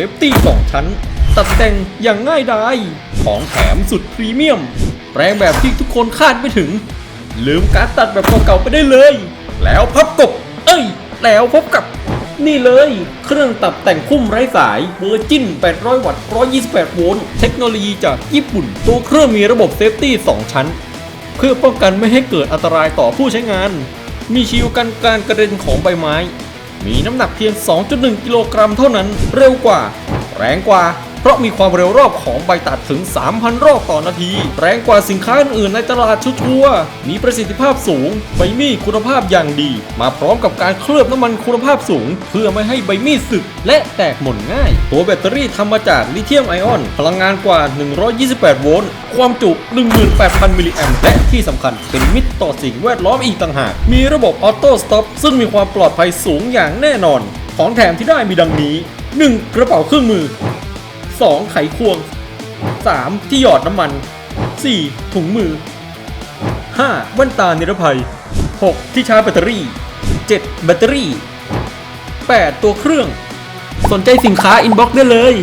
ซฟตี้ 2 ชั้น ตัดแต่งอย่างง่ายดายของแถมสุดพรีเมียม แปลงแบบที่ทุกคนคาดไม่ถึง ลืมการตัดแบบเก่าๆไปได้เลย แล้วพับกบ เอ้ย แล้วพบกับ นี่เลย เครื่องตัดแต่งพุ่มไร้สายเวอร์จิน800 วัตต์ 128 โวลต์ เทคโนโลยีจากญี่ปุ่น ตัวเครื่องมีระบบเซฟตี้ 2 ชั้น เพื่อป้องกันไม่ให้เกิดอันตรายต่อผู้ใช้งาน มีชิวกันการกระเด็นของใบไม้ มีน้ำหนักเพียง 2.1 กิโลกรัมเท่านั้น เร็วกว่า แรงกว่า เพราะมีความเร็วรอบของใบตัดถึง 3,000 รอบต่อนาที แรงกว่าสินค้าอื่นในตลาดชัวร์ๆมีประสิทธิภาพสูง ใบมีดคุณภาพอย่างดี มาพร้อมกับการเคลือบน้ำมันคุณภาพสูง เพื่อไม่ให้ใบมีดสึกและแตกหม่นง่าย ตัวแบตเตอรี่ทำมาจากลิเธียมไอออน พลังงานกว่า 128 โวลต์ ความจุ 18,000 มิลลิแอมป์ และที่สำคัญเป็นมิตรต่อสิ่งแวดล้อมอีกต่างหาก มีระบบออโต้สต็อปซึ่งมีความปลอดภัยสูงอย่างแน่นอน ของแถมที่ได้มีดังนี้ 1. กระเป๋าเครื่องมือ 2. ไขควง 3. ที่หยอดน้ำมัน 4. ถุงมือ 5. แว่นตานิรภัย 6. ที่ชาร์จแบตเตอรี่ 7. แบตเตอรี่ 8. ตัวเครื่อง สนใจสินค้าอินบ็อกซ์ได้เลย